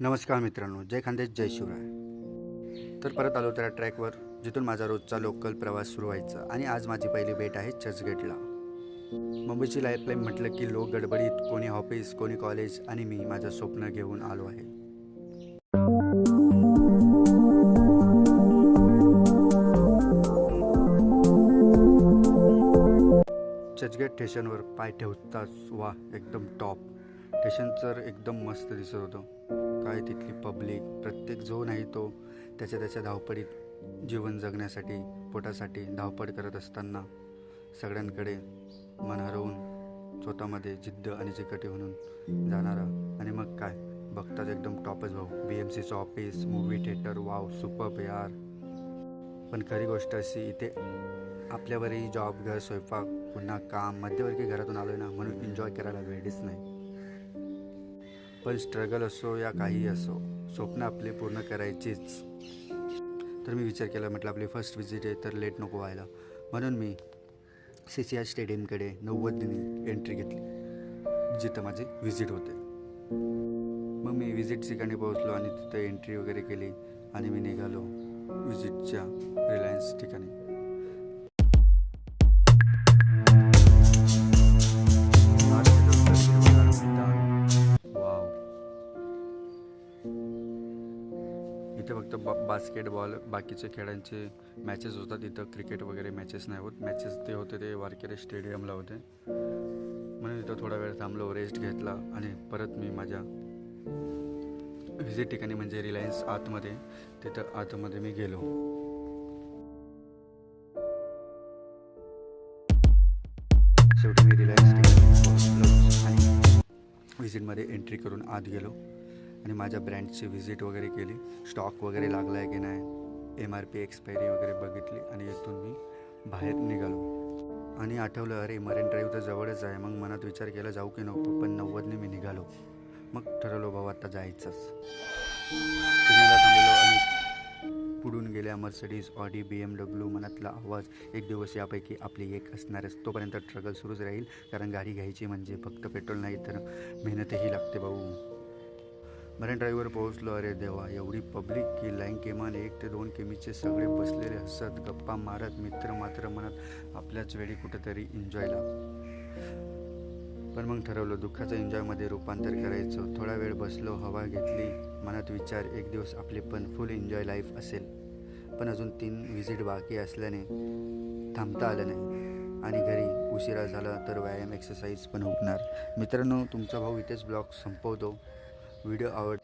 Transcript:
नमस्कार मित्रांनो जय खानदेश जय शिवराय. तर परत आलो त्या ट्रॅकवर जिथून माझा रोजचा लोकल प्रवास सुरू व्हायचा आणि आज माझी पहिली भेट आहे चर्चगेटला. मुंबईची लाईफलाईन म्हटलं की लोक गडबडीत कोणी ऑफिस कोणी कॉलेज आणि मी माझं स्वप्न घेऊन आलो आहे. चर्चगेट स्टेशनवर पाय ठेवताच वा एकदम टॉप स्टेशन तर एकदम मस्त दिसत होतं. काय तिथली पब्लिक प्रत्येक जो नाही तो त्याच्या त्याच्या धावपडीत जीवन जगण्यासाठी पोटासाठी धावपळ करत असताना सगळ्यांकडे मन हरवून स्वतःमध्ये जिद्द आणि चिकटी म्हणून जाणारा. आणि मग काय? बघताच एकदम टॉपच भाऊ. बी एम सीचं office movie theatre wow super यार. पण खरी गोष्ट अशी इथे आपल्यावरही जॉब घर स्वयंपाक पुन्हा काम मध्यवर्गीय घरातून आलो आहे ना म्हणून एन्जॉय करायला वेळच नाही. पण स्ट्रगल असो या काही असो स्वप्न आपले पूर्ण करायचेच. तर मी विचार केला म्हटलं आपली फर्स्ट विजिट आहे तर लेट नको व्हायला. म्हणून मी सी सी आर स्टेडियमकडे नव्वदनी एंट्री घेतली जिथं माझी व्हिजिट होते. मग मी व्हिजिट ठिकाणी पोहोचलो आणि तिथं एंट्री वगैरे केली आणि मी निघालो व्हिजिटच्या रिलायन्स ठिकाणी. इथे फक्त बा बास्केटबॉल बाकीचे खेळांचे मॅचेस होतात. इथं क्रिकेट वगैरे मॅचेस नाही होत. मॅचेस ते होते ते वारकेरे स्टेडियमला होते. म्हणून इथं थोडा वेळ थांबलो रेस्ट घेतला आणि परत मी माझ्या व्हिजिट ठिकाणी म्हणजे रिलायन्स आतमध्ये तिथं आतमध्ये मी गेलो. शेवटी मी रिलायन्स ठिकाणी पोहोचलो आणि व्हिजिटमध्ये एंट्री करून आत गेलो. आणि माझ्या ब्रँडची व्हिजिट वगैरे केली. स्टॉक वगैरे लागला आहे की नाही एम आर पी एक्सपायरी वगैरे बघितली आणि इथून मी बाहेर निघालो. आणि आठवलं अरे मरीन ड्राईव्ह तर जवळच आहे मग मनात विचार केला जाऊ की नको पण नव्वदने मी निघालो. मग ठरवलं भाऊ आता जायचंच. थांबलो आणि पुढून गेल्या Mercedes Audi B M W मनातला आवाज एक दिवस यापैकी आपली एक असणारच तोपर्यंत स्ट्रगल सुरूच राहील कारण गाडी घ्यायची म्हणजे फक्त पेट्रोल नाही तर मेहनतही लागते भाऊ. मरीन ड्राईव्हवर पोहोचलो. अरे देवा एवढी पब्लिक की लाईन किमान एक ते दोन किमीचे सगळे बसलेले हसत गप्पा मारत मित्र मात्र म्हणत आपल्याच वेळी कुठेतरी एन्जॉयला पण मग ठरवलं दुःखाचं एन्जॉयमध्ये रूपांतर करायचं. थोडा वेळ बसलो हवा घेतली मनात विचार एक दिवस आपली पण फुल एन्जॉय लाईफ असेल. पण अजून तीन व्हिजिट बाकी असल्याने थांबता आलं नाही. आणि घरी उशिरा झाला तर व्यायाम एक्सरसाइज पण होणार. मित्रांनो तुमचा भाऊ इथेच ब्लॉग संपवतो. व्हिडिओ आवड